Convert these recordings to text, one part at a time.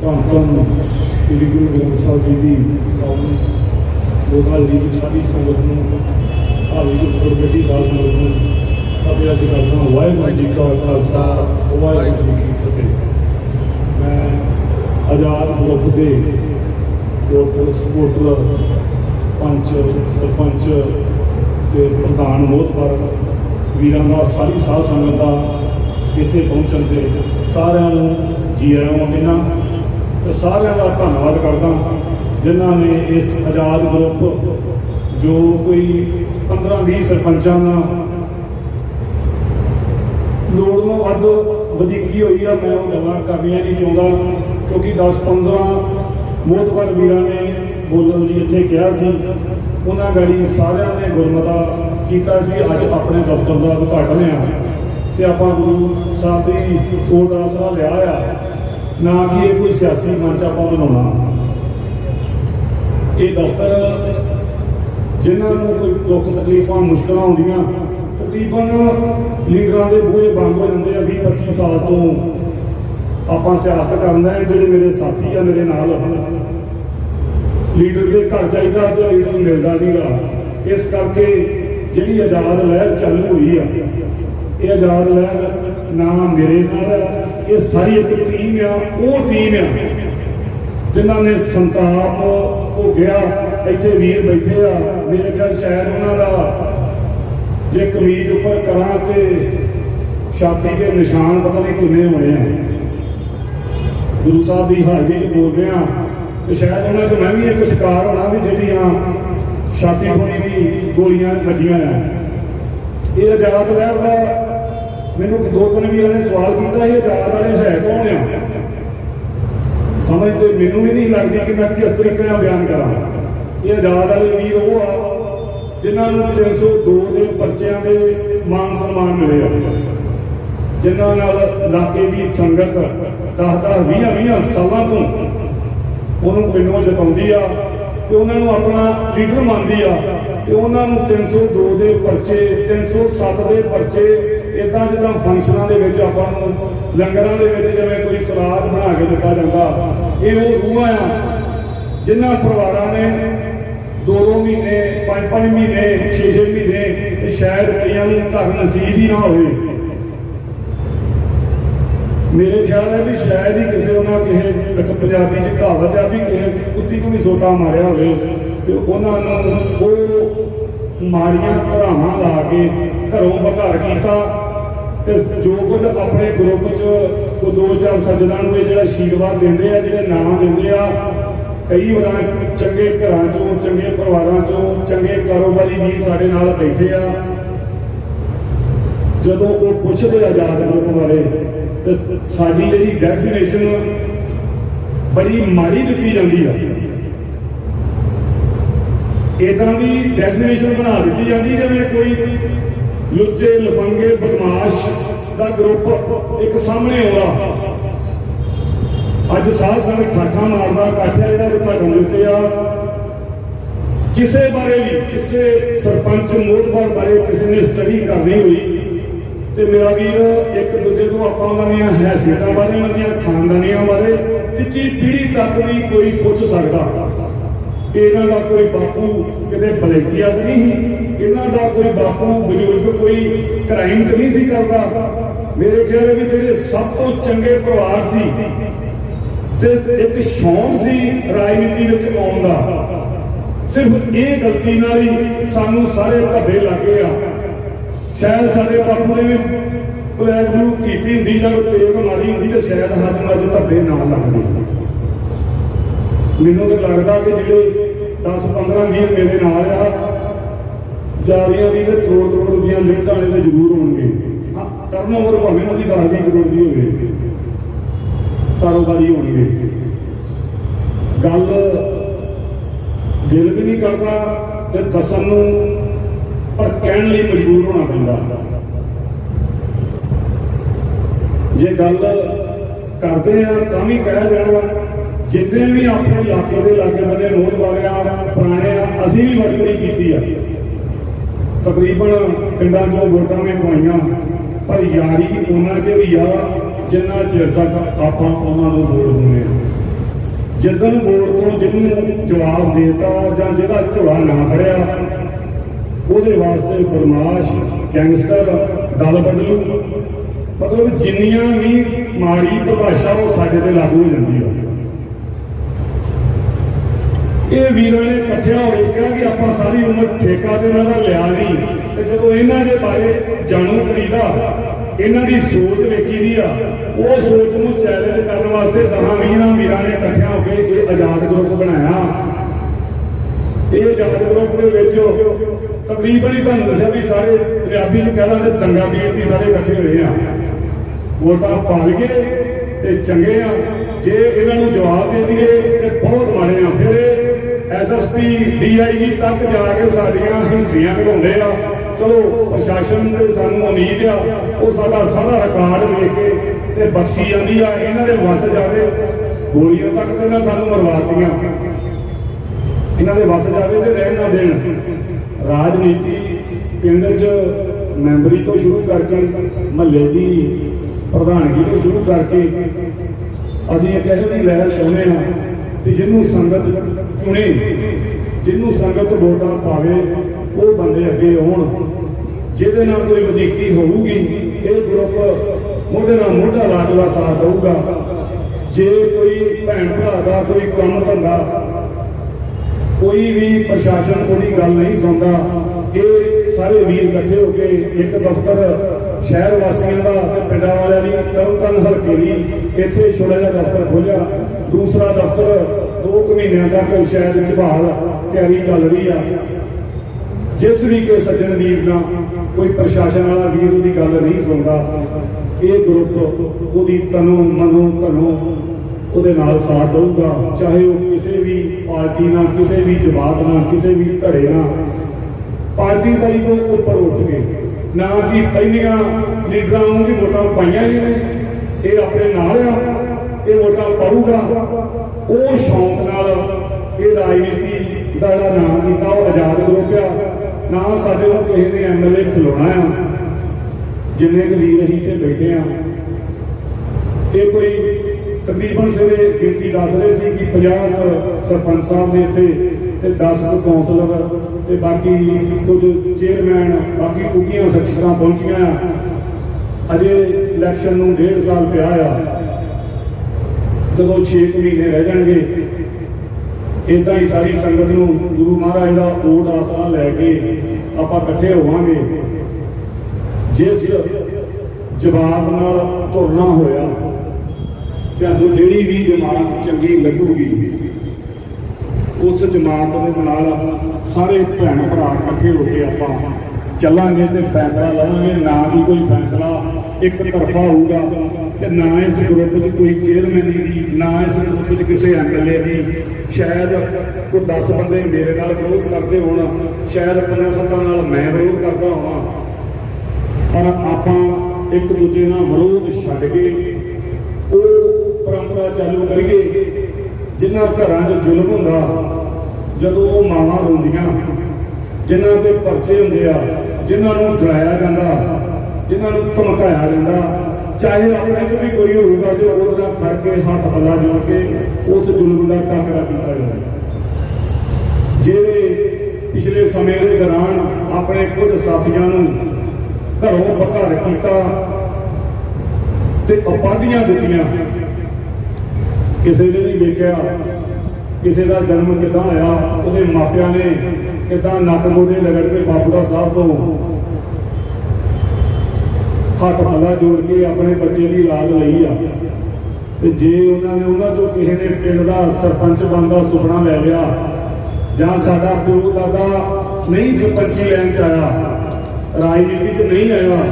ਧੰਨ ਧੰਨ ਸ੍ਰੀ ਗੁਰੂ ਗ੍ਰੰਥ ਸਾਹਿਬ ਜੀ ਦੀ ਪਾਵਨ ਲੋਕਾਲੀ ਦੀ ਸਾਰੀ ਸੰਗਤ ਨੂੰ ਹਾਲੀ ਗੁਰੂ ਗੱਡੀ ਸਾਧ ਸੰਗਤ ਨੂੰ ਅਤੇ ਅੱਜ ਕਰਦਾ ਵਾਹਿਗੁਰੂ ਜੀ ਕਾ ਖਾਲਸਾ, ਵਾਹਿਗੁਰੂ ਜੀ ਕੀ ਫਤਿਹ। ਮੈਂ ਆਜ਼ਾਦ ਗਰੁੱਪ ਦੇ ਡਾਕਟਰ ਸਪੋਰਟਰ ਪੰਚ, ਸਰਪੰਚ ਤੇ ਪ੍ਰਧਾਨ ਮੋਹਤਬਰ ਵੀਰਾਂ ਦਾ ਸਾਰੀ ਸਾਧ ਸੰਗਤ ਦਾ ਇੱਥੇ ਪਹੁੰਚਣ ਤੇ ਸਾਰਿਆਂ ਨੂੰ ਜੀ ਆਇਆਂ ਨੂੰ ਕਹਿੰਦਾ ਤੇ ਸਾਰਿਆਂ ਦਾ ਧੰਨਵਾਦ ਕਰਦਾ ਜਿਨ੍ਹਾਂ ਨੇ ਇਸ ਆਜ਼ਾਦ ਗਰੁੱਪ ਜੋ ਕੋਈ 15 20 ਸਰਪੰਚਾਂ ਨਾਲ ਲੋੜ ਨੂੰ ਵੱਧ ਵਧੀਕੀ ਹੋਈ ਆ, ਮੈਂ ਉਹ ਗੱਲਾਂ ਕਰਨੀਆਂ ਨਹੀਂ ਚਾਹੁੰਦਾ, ਕਿਉਂਕਿ 10 15 ਮੋਤਬਰ ਵੀਰਾਂ ਨੇ ਬੋਲਣ ਲਈ ਇੱਥੇ ਕਿਹਾ ਸੀ। ਉਹਨਾਂ ਗੜੀ ਸਾਰਿਆਂ ਨੇ ਗੁਰਮਤਾ ਕੀਤਾ ਸੀ, ਅੱਜ ਆਪਣੇ ਦਫ਼ਤਰ ਦਾ ਉਦਘਾਟਨ ਆ। ਤੇ ਆਪਾਂ ਗੁਰੂ ਸਾਹਿਬ ਦੀ ਕੋਟ ਆਸਰਾ ਲਿਆ ਆ। ਨਾ ਕਿ ਇਹ ਕੋਈ ਸਿਆਸੀ ਮੰਚ ਆਪਾਂ ਬਣਾਉਣਾ। ਇਹ ਦਫ਼ਤਰ, ਜਿਨ੍ਹਾਂ ਨੂੰ ਕੋਈ ਦੁੱਖ ਤਕਲੀਫਾਂ, ਮੁਸ਼ਕਲਾਂ ਹੁੰਦੀਆਂ ਤਕਰੀਬਨ ਲੀਡਰਾਂ ਦੇ ਬੂਹੇ ਬੰਦ ਹੋ ਜਾਂਦੇ ਆ 20 25 ਸਾਲ ਤੋਂ ਆਪਾਂ ਸਿਆਸਤ ਕਰਨਾ ਹੈ, ਜਿਹੜੇ ਮੇਰੇ ਸਾਥੀ ਆ, ਮੇਰੇ ਨਾਲ ਲੀਡਰ ਦੇ ਘਰ ਜਾਈਦਾ ਤੇ ਲੀਡਰ ਨੂੰ ਮਿਲਦਾ ਨਹੀਂਗਾ ਇਸ ਕਰਕੇ ਜਿਹੜੀ ਆਜ਼ਾਦ ਲਹਿਰ ਚਾਲੂ ਹੋਈ ਆ, ਇਹ ਆਜ਼ਾਦ ਲਹਿਰ ਨਾ ਮੇਰੇ ਨਾਲ ਇਹ ਸਾਰੀ ਇੱਕ ਟੀਮ ਆ, ਉਹ ਟੀਮ ਆ ਜਿਨ੍ਹਾਂ ਨੇ ਸੰਤਾਪ ਹੋ ਗਿਆ ਇੱਥੇ ਵੀਰ ਬੈਠੇ ਆ, ਮੇਰੇ ਖਿਆਲ ਸ਼ਾਇਦ ਉਹਨਾਂ ਦਾ ਜੇ ਕਮੀਜ਼ ਉੱਪਰ ਕਰਾਂ ਤੇ ਛਾਤੀ ਦੇ ਨਿਸ਼ਾਨ ਪਤਾ ਨਹੀਂ ਕਿੰਨੇ ਹੋਣੇ ਆ। ਗੁਰੂ ਸਾਹਿਬ ਦੀ ਹਾਜ਼ਰੀ 'ਚ ਬੋਲ ਰਿਹਾ ਤੇ ਸ਼ਾਇਦ ਉਹਨਾਂ 'ਚ ਮੈਂ ਵੀ ਇੱਕ ਸ਼ਿਕਾਰ ਹੋਣਾ ਵੀ ਜਿਹੜੀਆਂ ਛਾਤੀ ਥੋੜੀ ਵੀ ਗੋਲੀਆਂ ਵੱਜੀਆਂ ਆ। ਇਹ ਆਜ਼ਾਦ ਲਹਿਰ ਦਾ ਮੈਨੂੰ ਦੋ ਤਿੰਨ ਵੀਰਾਂ ਨੇ ਸਵਾਲ ਕੀਤਾ, ਇਹ ਆਜ਼ਾਦ ਵਾਲੇ ਹੈ ਕੌਣ ਆ? ਸਮਝ ਤੇ ਮੈਨੂੰ ਵੀ ਨਹੀਂ ਲੱਗਦੀ ਕਿ ਮੈਂ ਕਿਸ ਤਰੀਕੇ ਨਾਲ ਬਿਆਨ ਕਰਾਂ। ਇਹ ਆਜ਼ਾਦ ਵਾਲੇ ਵੀਰ ਉਹ ਆ, ਜਿਨ੍ਹਾਂ ਨੂੰ 302 ਦੇ ਪਰਚਿਆਂ ਦੇ ਮਾਨ ਸਨਮਾਨ ਮਿਲੇ ਆ। ਜਿਨ੍ਹਾਂ ਨਾਲ ਇਲਾਕੇ ਦੀ ਸੰਗਤ 10 20 20 ਸਾਲਾਂ ਤੋਂ ਉਹਨੂੰ ਪਿੰਡੋਂ ਜਤਾਉਂਦੀ ਆ ਤੇ ਉਹਨਾਂ ਨੂੰ ਆਪਣਾ ਲੀਡਰ ਮੰਨਦੀ ਆ ਤੇ ਉਹਨਾਂ ਨੂੰ 302 ਦੇ ਪਰਚੇ 307 ਦੇ ਪਰਚੇ ਇਦਾਂ ਜਿੱਦਾਂ ਫੰਕਸ਼ਨਾਂ ਦੇ ਵਿੱਚ ਆਪਾਂ ਨੂੰ ਲੰਗਰਾਂ ਦੇ ਵਿੱਚ ਜਿਵੇਂ ਕੋਈ ਸਲਾਦ ਬਣਾ ਕੇ ਦਿੱਤਾ ਜਾਂਦਾ ਇਹ ਉਹ ਰੂਹਾਂ ਆ। ਜਿਨ੍ਹਾਂ ਪਰਿਵਾਰਾਂ ਨੇ ਦੋ ਦੋ ਮਹੀਨੇ, ਪੰਜ ਪੰਜ ਮਹੀਨੇ, ਛੇ ਛੇ ਮਹੀਨੇ ਤੇ ਸ਼ਾਇਦ ਕਈਆਂ ਨੂੰ ਘਰ ਨਸੀਬ ਹੀ ਨਾ ਹੋਵੇ। ਮੇਰੇ ਖਿਆਲ ਹੈ ਵੀ ਸ਼ਾਇਦ ਹੀ ਕਿਸੇ ਉਹਨਾਂ ਕਿਸੇ ਇੱਕ ਪੰਜਾਬੀ ਚ ਕਹਾਵਤ ਆ ਵੀ ਕਿਸੇ ਕੁੱਤੀ ਨੂੰ ਵੀ ਸੋਟਾ ਮਾਰਿਆ ਹੋਵੇ ਤੇ ਉਹਨਾਂ ਨੂੰ ਉਹ ਮਾੜੀਆਂ ਧਰਾਵਾਂ ਲਾ ਕੇ ਘਰੋਂ ਬਘਾਰ ਕੀਤਾ ਤੇ ਜੋ ਕੁਝ ਆਪਣੇ ਗਰੁੱਪ ਚ ਉਹ ਦੋ ਚਾਰ ਸੱਜਣਾਂ ਨੂੰ ਇਹ ਜਿਹੜਾ ਆਸ਼ੀਰਵਾਦ ਦਿੰਦੇ ਆ, ਜਿਹੜੇ ਨਾਮ ਦਿੰਦੇ ਆ, ਕਈ ਵਾਰ ਚੰਗੇ ਘਰਾਂ ਚੋਂ, ਚੰਗੇ ਪਰਿਵਾਰਾਂ ਚੋਂ, ਚੰਗੇ ਕਾਰੋਬਾਰੀ ਵੀ ਸਾਡੇ ਨਾਲ ਬੈਠੇ ਆ। ਜਦੋਂ ਉਹ ਪੁੱਛਦੇ ਆਜ਼ਾਦ ਗਰੁੱਪ ਬਾਰੇ ਤੇ ਸਾਡੀ ਜਿਹੜੀ ਡੈਫੀਨੇਸ਼ਨ ਬੜੀ ਮਾੜੀ ਦਿੱਤੀ ਜਾਂਦੀ ਆ। ਇਦਾਂ ਦੀ ਡੈਫੀਨੇਸ਼ਨ ਬਣਾ ਦਿੱਤੀ ਜਾਂਦੀ ਜਿਵੇਂ ਕੋਈ ਲੁੱਚੇ ਲਫੰਗੇ, ਬਦਮਾਸ਼ ਦਾ ਗਰੁੱਪ ਇੱਕ ਸਾਹਮਣੇ ਆਉਂਦਾ। ਅੱਜ ਸਾਧ ਸੰਗਤ ਠਾਠਾ ਮਾਰਦਾ, ਕਾਠਿਆ ਜਿਹੜਾ ਉਦਘਾਟਨ ਦੇ ਉੱਤੇ ਆ। ਕਿਸੇ ਬਾਰੇ ਵੀ, ਕਿਸੇ ਸਰਪੰਚ ਮੋਹਤਬਾਰ ਬਾਰੇ ਕਿਸੇ ਨੇ ਸਟੱਡੀ ਕਰਨੀ ਹੋਈ ਤੇ ਮੇਰਾ ਵੀਰ ਇੱਕ ਦੂਜੇ ਤੋਂ ਆਪਾਂ ਉਹਨਾਂ ਦੀਆਂ ਹੈਸੀਅਤਾਂ ਬਾਰੇ, ਉਹਨਾਂ ਦੀਆਂ ਖਾਨਦਾਨੀਆਂ ਬਾਰੇ, ਤੀਜੀ ਪੀੜ੍ਹੀ ਤੱਕ ਵੀ ਕੋਈ ਪੁੱਛ ਸਕਦਾ। ਇਹਨਾਂ ਦਾ ਕੋਈ ਬਾਪੂ ਕਿਤੇ ਬਲੇਕੀਆ ਨਹੀਂ ਸੀ, ਇਹਨਾਂ ਦਾ ਕੋਈ ਬਾਪੂ ਬਜ਼ੁਰਗ ਕੋਈ ਕ੍ਰਾਈਮ ਨਹੀਂ ਸੀ ਕਰਦਾ। ਮੇਰੇ ਖਿਆਲ ਵਿੱਚ ਜਿਹੜੇ ਸਭ ਤੋਂ ਚੰਗੇ ਪਰਿਵਾਰ ਸੀ ਤੇ ਇੱਕ ਸ਼ੌਂਕ ਸੀ ਰਾਜਨੀਤੀ ਵਿੱਚ ਆਉਣ ਦਾ। ਸਿਰਫ ਇਹ ਗਲਤੀ ਨਾਲ ਹੀ ਸਾਨੂੰ ਸਾਰੇ ਧੱਬੇ ਲੱਗੇ ਆ। ਸ਼ਾਇਦ ਸਾਡੇ ਬਾਪੂ ਨੇ ਵੀ ਪਲੈਨ ਬਲੂ ਕੀਤੀ ਹੁੰਦੀ ਜਾਂ ਤੇਗ ਮਾਰੀ ਹੁੰਦੀ ਤੇ ਸ਼ਾਇਦ ਸਾਨੂੰ ਅੱਜ ਧੱਬੇ ਨਾ ਲੱਗਦੇ। ਮੈਨੂੰ ਤਾਂ ਲੱਗਦਾ ਕਿ ਜਿਹੜੇ 10 15 20 ਮੇਰੇ ਨਾਲ ਆ। ਜਾਰੀਆਂ ਦੀ ਤੇ ਕਰੋੜ ਕਰੋੜ ਦੀਆਂ ਲਿਮਟਾਂ ਵਾਲੇ ਤੇ ਜ਼ਰੂਰ ਹੋਣਗੇ। ਹਾਂ ਟਰਨਓਵਰ ਭਾਵੇਂ ਉਹਦੀ 10 20 ਕਰੋੜ ਦੀ ਹੋਵੇ। ਕਾਰੋਬਾਰੀ ਹੋਣਗੇ। ਗੱਲ ਦਿਲ ਵੀ ਨਹੀਂ ਕਰਦਾ ਤੇ ਦੱਸਣ ਨੂੰ, ਪਰ ਕਹਿਣ ਲਈ ਮਜਬੂਰ ਹੋਣਾ ਪੈਂਦਾ। ਜੇ ਗੱਲ ਕਰਦੇ ਆ, ਤਾਂ ਵੀ ਕਹਿ ਜਾਣਾ ਜਿੰਨੇ ਵੀ ਆਪਣੇ ਇਲਾਕੇ ਦੇ ਲਾਗੇ ਬੰਦੇ ਰੋਜ਼ ਵਾਲੇ ਆ, ਪੁਰਾਣੇ ਆ, ਅਸੀਂ ਵੀ ਵਰਤਣੀ ਕੀਤੀ ਆ। ਤਕਰੀਬਨ ਪਿੰਡਾਂ ਚੋਂ ਵੋਟਾਂ ਵੀ ਪਵਾਈਆਂ ਪਰ ਯਾਰੀ ਉਹਨਾਂ 'ਚ ਵੀ ਆ, ਜਿੰਨਾ ਚਿਰ ਤੱਕ ਆਪਾਂ ਉਹਨਾਂ ਨੂੰ ਵੋਟ ਦਿੰਦੇ ਆ। ਜਿੱਦਣ ਵੋਟ ਤੋਂ ਜਿਹਨੂੰ ਜਵਾਬ ਦੇਤਾ ਜਾਂ ਜਿਹਦਾ ਝੋਲਾ ਨਾ ਫੜਿਆ, ਉਹਦੇ ਵਾਸਤੇ ਬਰਮਾਸ਼ ਗੈਂਗਸਟਰ, ਦਲ ਬਦਲੂ। ਮਤਲਬ ਜਿੰਨੀਆਂ ਵੀ ਮਾੜੀ ਪਰਿਭਾਸ਼ਾ ਉਹ ਸਾਡੇ ਤੇ ਲਾਗੂ ਹੋ ਜਾਂਦੀ ਆ। ਇਹ ਵੀਰਾਂ ਨੇ ਇਕੱਠਿਆਂ ਹੋ ਕੇ ਕਿਹਾ ਕਿ ਆਪਾਂ ਸਾਰੀ ਉਮਰ ਠੇਕਾ ਤੇ ਉਹਨਾਂ ਦਾ ਲਿਆ ਨਹੀਂ। ਤੇ ਜਦੋਂ ਇਹਨਾਂ ਦੇ ਬਾਰੇ ਜਾਣੂ ਕਰੀਦਾ, ਇਹਨਾਂ ਦੀ ਸੋਚ ਵੇਖੀ ਦੀ ਆ, ਉਹ ਸੋਚ ਨੂੰ ਚੈਲੰਜ ਕਰਨ ਵਾਸਤੇ ਦਹਾਂ ਵੀਰਾਂ ਵੀਰਾਂ ਨੇ ਇਕੱਠਿਆਂ ਹੋ ਕੇ ਇਹ ਆਜ਼ਾਦ ਗਰੁੱਪ ਬਣਾਇਆ। ਇਹ ਆਜ਼ਾਦ ਗਰੁੱਪ ਦੇ ਵਿੱਚ ਤਕਰੀਬਨ ਹੀ ਤੁਹਾਨੂੰ ਦੱਸਿਆ ਵੀ ਸਾਰੇ ਪੰਜਾਬੀ ਚ ਕਹਿ ਲਾਂਦੇ ਦੰਗਾ ਵੀਰ ਦੀ ਸਾਰੇ ਇਕੱਠੇ ਹੋਏ ਆ। ਵੋਟਾਂ ਪਾ ਲਈਏ ਤੇ ਚੰਗੇ ਆ। ਜੇ ਇਹਨਾਂ ਨੂੰ ਜਵਾਬ ਦੇ ਦਈਏ ਤੇ ਬਹੁਤ ਮਾੜੇ ਆ। ਫਿਰ ਐਸਐਸਪੀ ਡੀਆਈਜੀ ਤੱਕ ਜਾ ਕੇ ਸਾਡੀਆਂ ਹਿਸਟਰੀਆਂ ਘਟਾਉਂਦੇ ਆ। ਚਲੋ, ਪ੍ਰਸ਼ਾਸਨ ਤੇ ਸਾਨੂੰ ਉਮੀਦ ਆ, ਉਹ ਸਾਡਾ ਸਾਰਾ ਰਿਕਾਰਡ ਵੇਖ ਕੇ ਤੇ ਬਖਸ਼ੀ ਜਾਂਦੀ ਆ, ਇਹਨਾਂ ਦੇ ਵਸ ਜਾਵੇ। ਗੋਲੀਆਂ ਤੱਕ ਤੇ ਨਾ ਸਾਨੂੰ ਮਰਵਾਤੀਆਂ। ਇਹਨਾਂ ਦੇ ਵਸ ਜਾਵੇ ਤੇ ਰਹਿਣ ਨਾ ਦੇਣ। ਰਾਜਨੀਤੀ ਪਿੰਡ 'ਚ ਮੈਂਬਰੀ ਤੋਂ ਸ਼ੁਰੂ ਕਰਕੇ, ਮਹੱਲੇ ਦੀ ਪ੍ਰਧਾਨਗੀ ਤੋਂ ਸ਼ੁਰੂ ਕਰਕੇ, ਅਸੀਂ ਇੱਕ ਇਹੋ ਜਿਹੀ ਲਹਿਰ ਚਾਹੁੰਦੇ ਹਾਂ ਕਿ ਜਿਹਨੂੰ ਸੰਗਤ ਚੁਣੇ ਜਿਹਨੂੰ ਸੰਗਤ ਵੋਟਾਂ ਪਾਵੇ, ਉਹ ਬੰਦੇ ਅੱਗੇ ਆਉਣ। ਜਿਹਦੇ ਨਾਲ ਕੋਈ ਵਧੀਕੀ ਹੋਊਗੀ, ਇਹ ਗਰੁੱਪ ਮੋਢੇ ਨਾਲ ਮੋਢਾ ਲਾ ਕੇ ਸਾਥ ਦਊਗਾ। ਜੇ ਕੋਈ ਭੈਣ ਭਰਾ ਦਾ ਕੋਈ ਕੰਮ ਧੰਦਾ, ਕੋਈ ਵੀ ਪ੍ਰਸ਼ਾਸਨ ਉਹਦੀ ਗੱਲ ਨਹੀਂ ਸੁਣਦਾ, ਇਹ ਸਾਰੇ ਵੀਰ ਇਕੱਠੇ ਹੋ ਕੇ ਇੱਕ ਦਫ਼ਤਰ ਸ਼ਹਿਰ ਵਾਸੀਆਂ ਦਾ ਤੇ ਪਿੰਡਾਂ ਵਾਲਿਆਂ ਦੀ ਤਨ ਤਨ ਹਲਕੇ ਦੀ ਇੱਥੇ ਛੋਟਾ ਜਿਹਾ ਦਫ਼ਤਰ ਖੋਲਿਆ। ਦੂਸਰਾ ਦਫ਼ਤਰ 2 ਮਹੀਨਿਆਂ ਤੱਕ ਸ਼ਾਇਦ ਝਬਾਲ ਤਿਆਰੀ ਚੱਲ ਰਹੀ ਆ। ਜਿਸ ਵੀ ਕੋਈ ਸੱਜਣ ਵੀਰ ਨਾਲ ਕੋਈ ਪ੍ਰਸ਼ਾਸਨ ਵਾਲਾ ਵੀਰ ਉਹਦੀ ਗੱਲ ਨਹੀਂ ਸੁਣਦਾ, ਇਹ ਗਰੁੱਪ ਉਹਦੀ ਤਨੋਂ ਮਨੋਂ ਧਨੋਂ ਉਹਦੇ ਨਾਲ ਸਾਥ ਦਊਗਾ। ਚਾਹੇ ਉਹ ਕਿਸੇ ਵੀ ਪਾਰਟੀ ਨਾਲ, ਕਿਸੇ ਵੀ ਜਮਾਤ ਨਾਲ, ਕਿਸੇ ਵੀ ਧੜੇ ਨਾਲ। ਪਾਰਟੀ ਬਾਈ ਤੋਂ ਉੱਪਰ ਉੱਠ ਕੇ, ਨਾ ਕਿ ਪਹਿਲੀਆਂ ਲੀਡਰਾਂ ਨੂੰ ਵੀ ਵੋਟਾਂ ਪਾਈਆਂ ਹੀ ਨੇ, ਇਹ ਆਪਣੇ ਨਾਲ ਆ। ਇਹ ਵੋਟਾਂ ਪਾਊਗਾ। ਉਹ ਸ਼ੌਂਕ ਨਾਲ ਇਹ ਰਾਜਨੀਤੀ ਦਾ ਜਿਹੜਾ ਨਾਮ ਕੀਤਾ, ਉਹ ਆਜ਼ਾਦ ਗਰੁੱਪ ਆ ਨਾ ਸਾਡੇ ਨੂੰ ਕਿਸੇ ਨੇ ਐਮਐਲਏ ਖਲੋਣਾ ਆ। ਜਿੰਨੇ ਕੁ ਵੀਰ ਅਸੀਂ ਇੱਥੇ ਬੈਠੇ ਆ। ਇਹ ਕੋਈ ਤਕਰੀਬਨ ਸਵੇਰੇ ਗਿਣਤੀ ਦੱਸ ਰਹੇ ਸੀ ਕਿ 50 ਕੁ ਸਰਪੰਚ ਸਾਹਿਬ ਨੇ ਇੱਥੇ ਤੇ 10 ਕੁ ਕੌਂਸਲਰ ਤੇ ਬਾਕੀ ਕੁਝ ਚੇਅਰਮੈਨ, ਬਾਕੀ ਕੁੱਕੀਆਂ ਸਖਸ਼ਰਾਂ ਪਹੁੰਚੀਆਂ ਆ। ਅਜੇ ਇਲੈਕਸ਼ਨ ਨੂੰ ਡੇਢ ਸਾਲ ਪਿਆ ਆ। ਜਦੋਂ 6 ਮਹੀਨੇ ਰਹਿ ਜਾਣਗੇ ਇਦਾਂ ਹੀ ਸਾਰੀ ਸੰਗਤ ਨੂੰ ਗੁਰੂ ਮਹਾਰਾਜ ਦਾ ਓਟ ਆਸਰਾ ਲੈ ਕੇ ਆਪਾਂ ਇਕੱਠੇ ਹੋਵਾਂਗੇ। ਜਿਸ ਜਵਾਬ ਨਾਲ ਤੁਰਨਾ ਹੋਇਆ ਤੁਹਾਨੂੰ ਜਿਹੜੀ ਵੀ ਜਮਾਤ ਚੰਗੀ ਲੱਗੂਗੀ, ਉਸ ਜਮਾਤ ਦੇ ਨਾਲ ਸਾਰੇ ਭੈਣ ਭਰਾ ਇਕੱਠੇ ਹੋ ਕੇ ਆਪਾਂ ਚੱਲਾਂਗੇ ਤੇ ਫੈਸਲਾ ਲਵਾਂਗੇ, ਨਾ ਵੀ ਕੋਈ ਫੈਸਲਾ ਇੱਕ ਤਰਫਾ ਹੋਊਗਾ ਤੇ ਨਾ ਇਸ ਗਰੁੱਪ 'ਚ ਕੋਈ ਚੇਅਰਮੈਨ ਦੀ ਨਾ ਇਸ ਗਰੁੱਪ 'ਚ ਕਿਸੇ ਐਮਐਲਏ ਦੀ। ਸ਼ਾਇਦ ਕੋਈ 10 ਬੰਦੇ ਮੇਰੇ ਨਾਲ ਵਿਰੋਧ ਕਰਦੇ ਹੋਣ, ਸ਼ਾਇਦ 5-7 ਨਾਲ ਮੈਂ ਵਿਰੋਧ ਕਰਦਾ ਹਾਂ ਪਰ ਆਪਾਂ ਇੱਕ ਦੂਜੇ ਨਾਲ ਵਿਰੋਧ ਛੱਡ ਕੇ ਉਹ ਪਰੰਪਰਾ ਚਾਲੂ ਕਰੀਏ ਜਿਨ੍ਹਾਂ ਘਰਾਂ 'ਚ ਜ਼ੁਲਮ ਹੁੰਦਾ, ਜਦੋਂ ਉਹ ਮਾਵਾਂ ਰੋਂਦੀਆਂ ਜਿਨ੍ਹਾਂ ਦੇ ਪਰਚੇ ਹੁੰਦੇ ਆ, ਜਿਨ੍ਹਾਂ ਨੂੰ ਡਰਾਇਆ ਜਾਂਦਾ, ਜਿਨ੍ਹਾਂ ਨੂੰ ਧਮਕਾਇਆ ਜਾਂਦਾ, ਚਾਹੇ ਆਪਣੇ 'ਚ ਵੀ ਕੋਈ ਹੋਊਗਾ ਤੇ ਉਹਦੇ ਫੜ ਕੇ ਹੱਥ ਪੱਲਾ ਜੋੜ ਕੇ ਉਸ ਜ਼ੁਲਮ ਦਾ ਟਾਕਰਾ ਕੀਤਾ ਜਾਂਦਾ ਜਿਹੜੇ ਪਿਛਲੇ ਸਮੇਂ ਦੇ ਦੌਰਾਨ ਆਪਣੇ ਕੁਝ ਸਾਥੀਆਂ ਨੂੰ ਘਰੋਂ ਬਘਰ ਕੀਤਾ ਤੇ ਉਪਾਧੀਆਂ ਦਿੱਤੀਆਂ, ਕਿਸੇ ਨੇ ਨਹੀਂ ਵੇਖਿਆ ਕਿਸੇ ਦਾ ਜਨਮ ਕਿਦਾਂ ਹੋਇਆ, ਉਹਦੇ ਮਾਪਿਆਂ ਨੇ ਕਿਦਾਂ ਨੱਕ ਮੋਢੇ ਲਗੜ ਕੇ ਬਾਪੂੜਾ ਸਾਹਿਬ ਤੋਂ ਹੱਥ ਪੱਲਾ ਜੋੜ ਕੇ ਆਪਣੇ ਬੱਚੇ ਦੀ ਔਲਾਦ ਲਈ ਆ। ਤੇ ਜੇ ਉਹਨਾਂ ਨੇ ਉਹਨਾਂ ਚੋਂ ਕਿਸੇ ਨੇ ਪਿੰਡ ਦਾ ਸਰਪੰਚ ਬਣਦਾ ਸੁਪਨਾ ਲੈ ਲਿਆ, ਜਾਂ ਸਾਡਾ ਪਿਓ ਦਾਦਾ ਨਹੀਂ ਸਰਪੰਚੀ ਲੈਣ ਚ ਆਇਆ, ਰਾਜਨੀਤੀ ਚ ਨਹੀਂ ਆਇਆ,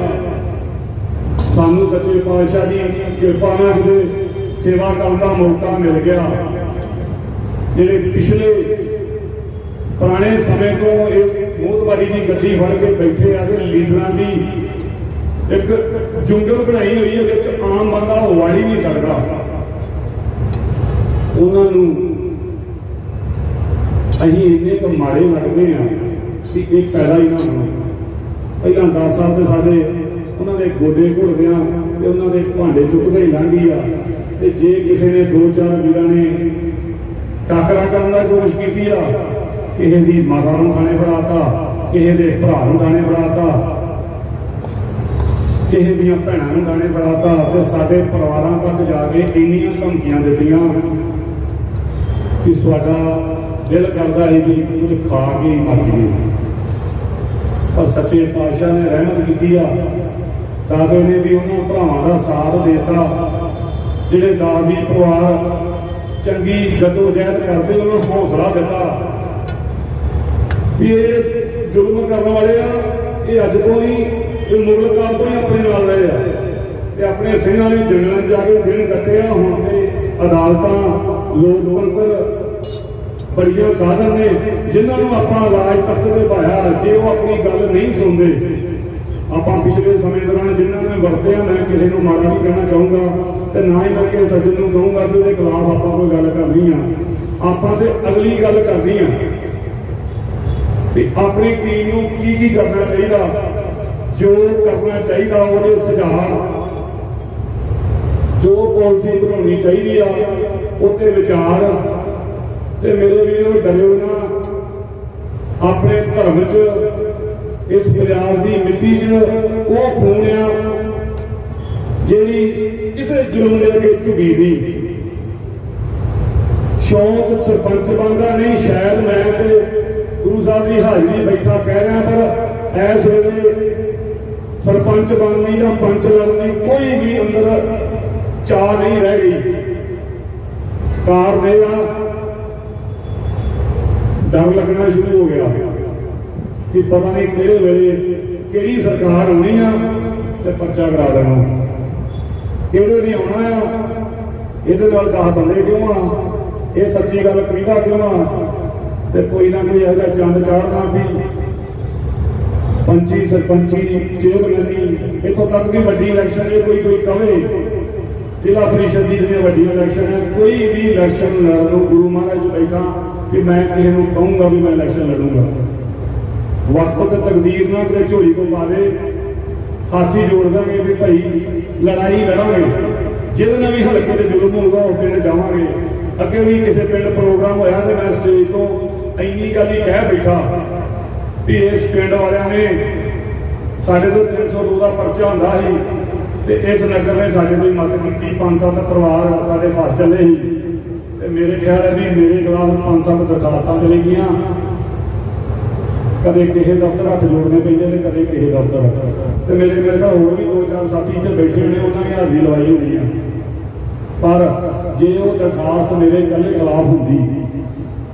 ਸਾਨੂੰ ਸੱਚੇ ਪਾਤਸ਼ਾਹ ਦੀ ਕਿਰਪਾ ਨਾਲ ਕਿਤੇ ਸੇਵਾ ਕਰਨ ਦਾ ਮੌਕਾ ਮਿਲ ਗਿਆ। ਜਿਹੜੇ ਪਿਛਲੇ ਪੁਰਾਣੇ ਸਮੇਂ ਤੋਂ ਇਹ ਮੋਹਤਬਾਰੀ ਦੀ ਗੱਡੀ ਫੜ ਕੇ ਬੈਠੇ ਆ ਤੇ ਲੀਡਰਾਂ ਦੀ ਇੱਕ ਜੁੰਗਲ ਬਣਾਈ ਹੋਈ ਹੈ, ਵਿੱਚ ਆਮ ਬੰਦਾ ਵੜ ਹੀ ਨਹੀਂ ਸਕਦਾ। ਉਹਨਾਂ ਨੂੰ ਅਸੀਂ ਇੰਨੇ ਕੁ ਮਾੜੇ ਲੱਗਦੇ ਆ ਕਿ ਇਹ ਪੈਦਾ ਹੀ ਨਾ ਹੋਣ। ਪਹਿਲਾਂ 10 ਸਾਲ ਤੇ ਸਾਡੇ ਉਹਨਾਂ ਦੇ ਗੋਡੇ ਘੁੱਟਦਿਆਂ ਤੇ ਉਹਨਾਂ ਦੇ ਭਾਂਡੇ ਚੁੱਕਦੇ ਹੀ ਲੰਘੀ ਆ। ਤੇ ਜੇ ਕਿਸੇ ਨੇ ਦੋ ਚਾਰ ਵੀਰਾਂ ਨੇ ਟਾਕਰਾ ਕਰਨ ਦੀ ਕੋਸ਼ਿਸ਼ ਕੀਤੀ ਆ। ਕਿਸੇ ਦੀ ਮਾਤਾ ਨੂੰ ਥਾਣੇ ਫੜਾਤਾ, ਕਿਸੇ ਦੇ ਭਰਾ ਨੂੰ ਥਾਣੇ ਫੜਾਤਾ, ਕਿਸੇ ਦੀਆਂ ਭੈਣਾਂ ਨੂੰ ਥਾਣੇ ਫੜਾਤਾ ਤੇ ਸਾਡੇ ਪਰਿਵਾਰਾਂ ਤੱਕ ਜਾ ਕੇ ਇੰਨੀਆਂ ਧਮਕੀਆਂ ਦਿੱਤੀਆਂ ਕਿ ਸਾਡਾ ਦਿਲ ਕਰਦਾ ਹੈ ਵੀ ਕੁਝ ਖਾ ਕੇ ਮਰ ਜਾਈਏ। ਪਰ ਸੱਚੇ ਪਾਤਸ਼ਾਹ ਨੇ ਰਹਿਮਤ ਕੀਤੀ ਆ। ਦਾਦੇ ਨੇ ਵੀ ਉਹਨਾਂ ਭਰਾਵਾਂ ਦਾ ਸਾਥ ਦਿੱਤਾ। ਜਿਹੜੇ ਦਾਦੀ ਪਰਿਵਾਰ ਚੰਗੀ ਜਦੋ ਜਹਿਦ ਕਰਦੇ ਉਹਨਾਂ ਨੂੰ ਹੌਸਲਾ ਦਿੱਤਾ ਵੀ ਇਹ ਜ਼ੁਲਮ ਕਰਨ ਵਾਲੇ ਆ, ਇਹ ਅੱਜ ਤੋਂ ਨਹੀਂ, ਇਹ ਮੁਗਲ ਕਾਲ ਤੋਂ ਹੀ ਆਪਣੇ ਨਾਲ ਰਹੇ ਆ। ਤੇ ਆਪਣੇ ਸਿੰਘਾਂ ਨੇ ਜੰਗਲਾਂ ਜਾ ਕੇ ਦਿਨ ਕੱਟੇ ਆ, ਹੁਣ ਤੇ ਅਦਾਲਤਾਂ, ਲੋਕਤੰਤਰ ਬੜੀਆਂ ਸਾਧਨ ਨੇ, ਜਿਨ੍ਹਾਂ ਨੂੰ ਆਪਾਂ ਰਾਜ ਤਖਤ ਤੇ ਭਾਇਆ, ਜੇ ਉਹ ਆਪਣੀ ਗੱਲ ਨਹੀਂ ਸੁਣਦੇ। ਆਪਾਂ ਪਿਛਲੇ ਸਮੇਂ ਦੌਰਾਨ ਜਿਨ੍ਹਾਂ ਨੇ ਵਰਤਿਆ, ਮੈਂ ਕਿਸੇ ਨੂੰ ਮਾੜਾ ਨਹੀਂ ਕਹਿਣਾ ਚਾਹੂੰਗਾ। ਤੇ ਨਾ ਹੀ ਮੈਂ ਕਿਸੇ ਸੱਜਣ ਨੂੰ ਕਹੂੰਗਾ ਕਿ ਉਹਦੇ ਖਿਲਾਫ ਆਪਾਂ ਕੋਈ ਗੱਲ ਕਰਨੀ ਆ। ਆਪਾਂ ਤੇ ਅਗਲੀ ਗੱਲ ਕਰਨੀ ਆ। ਵੀ ਆਪਣੀ ਟੀਮ ਨੂੰ ਕੀ ਕੀ ਕਰਨਾ ਚਾਹੀਦਾ? ਜੋ ਕਰਨਾ ਚਾਹੀਦਾ ਉਹਦੇ ਸੁਝਾਅ। ਜੋ ਪਾਲਿਸੀ ਬਣਾਉਣੀ ਚਾਹੀਦੀ ਆ ਉੱਤੇ ਵਿਚਾਰ। ਤੇ ਮੇਰੇ ਵੀਰੋ, ਡਰਿਓ ਨਾ। ਆਪਣੇ ਧਰਮ 'ਚ, ਇਸ ਪੰਜਾਬ ਦੀ ਮਿੱਟੀ 'ਚ ਉਹ ਖੂਨ ਆ, ਜਿਹੜੀ ਕਿਸੇ ਜ਼ੁਲਮ ਦੇ ਅੱਗੇ ਝੁਕੀ ਨਹੀਂ। ਸ਼ੌਕ ਸਰਪੰਚ ਬਣਦਾ ਨਹੀਂ, ਸ਼ਾਇਦ ਮੈਂ ਤੇ ਗੁਰੂ ਸਾਹਿਬ ਦੀ ਹਾਜ਼ਰੀ ਬੈਠਾ ਕਹਿ ਰਿਹਾ, ਪਰ ਐਸ ਵੇਲੇ ਸਰਪੰਚ ਬਣਨੀ ਜਾਂ ਪੰਚ ਬਣਨੀ ਕੋਈ ਵੀ ਅੰਦਰ ਚਾਹ ਨਹੀਂ ਰਹਿ ਗਈ। ਕਾਰਨ ਇਹ ਆ, ਡਰ ਲੱਗਣਾ ਸ਼ੁਰੂ ਹੋ ਗਿਆ ਕਿ ਪਤਾ ਨਹੀਂ ਕਿਹੜੇ ਵੇਲੇ ਕਿਹੜੀ ਸਰਕਾਰ ਆਉਣੀ ਆ ਤੇ ਪਰਚਾ ਕਰਾ ਦੇਣਾ। ਕਿਹੜੇ ਨੇ ਆਉਣਾ ਆ? ਇਹਦੇ ਨਾਲ ਦਸ ਬੰਦੇ ਕਿਉਂ ਆ? ਇਹ ਸੱਚੀ ਗੱਲ ਕਹਿੰਦਾ ਕਿਉਂ ਆ? ਤੇ ਕੋਈ ਨਾ ਕੋਈ ਇਹਦਾ ਚੰਦ ਚਾੜਨਾ ਵੀ। ਪੰਚੀ ਸਰਪੰਚੀ, ਚੇਅਰਮੈਨੀ ਇੱਥੋਂ ਤੱਕ ਕਿ ਵੱਡੀ ਇਲੈਕਸ਼ਨ ਜੇ ਕੋਈ ਕੋਈ ਕਵੇ। ਜ਼ਿਲ੍ਹਾ ਪ੍ਰੀਸ਼ਦ ਦੀ ਜਿਹੜੀ ਵੱਡੀ ਇਲੈਕਸ਼ਨ ਹੈ ਕੋਈ ਵੀ ਇਲੈਕਸ਼ਨ ਲੜਨ ਨੂੰ ਗੁਰੂ ਮਹਾਰਾਜ ਬੈਠਾ ਕਿ ਮੈਂ ਕਿਸੇ ਨੂੰ ਕਹੂੰਗਾ ਵੀ ਮੈਂ ਇਲੈਕਸ਼ਨ ਲੜੂੰਗਾ। ਵਕਤ ਤੇ ਤਕਦੀਰ ਨਾਲ ਕਿਤੇ ਝੋਲੀ ਕੋ ਪਾ ਦੇ। ਹਾਥੀ ਜੋੜ ਦਾਂਗੇ ਵੀ ਭਾਈ ਲੜਾਈ ਲੜਾਂਗੇ। ਜਿਹਦੇ ਨਾਲ ਵੀ ਹਲਕੇ ਤੇ ਜ਼ੁਲਮ ਹੋਊਗਾ, ਉਹ ਪਿੰਡ ਜਾਵਾਂਗੇ। ਅੱਗੇ ਵੀ ਕਿਸੇ ਪਿੰਡ ਪ੍ਰੋਗਰਾਮ ਹੋਇਆ ਤੇ ਮੈਂ ਸਟੇਜ ਤੋਂ ਇੰਨੀ ਗੱਲ ਹੀ ਕਹਿ ਬੈਠਾ ਵੀ ਇਸ ਪਿੰਡ ਵਾਲਿਆਂ ਨੇ ਸਾਡੇ ਤੋਂ 302 ਦਾ ਪਰਚਾ ਹੁੰਦਾ ਸੀ ਤੇ ਇਸ ਨਗਰ ਨੇ ਸਾਡੇ ਤੋਂ ਮਦਦ ਕੀਤੀ। ਪੰਜ ਸੱਤ ਪਰਿਵਾਰ ਸਾਡੇ ਫਸ ਚੱਲੇ ਸੀ। ਤੇ ਮੇਰੇ ਖਿਆਲ ਹੈ ਵੀ ਮੇਰੇ ਖਿਲਾਫ ਪੰਜ ਸੱਤ ਦਰਖਾਸਤਾਂ ਚਲੇ ਗਈਆਂ। ਕਦੇ ਕਿਸੇ ਦਫ਼ਤਰ ਹੱਥ ਜੋੜਨੇ ਪੈਂਦੇ ਤੇ ਕਦੇ ਕਿਸੇ ਦਫ਼ਤਰ। ਤੇ ਮੇਰੇ ਮੇਰੇ ਨਾਲ ਹੋਰ ਵੀ ਦੋ ਚਾਰ ਸਾਥੀ ਇੱਥੇ ਬੈਠੇ ਨੇ, ਉਹਨਾਂ ਨੇ ਹਾਜ਼ਰੀ ਲਵਾਈ ਹੋਣੀ ਆ। ਪਰ ਜੇ ਉਹ ਦਰਖਾਸਤ ਮੇਰੇ ਇਕੱਲੇ ਖਿਲਾਫ ਹੁੰਦੀ,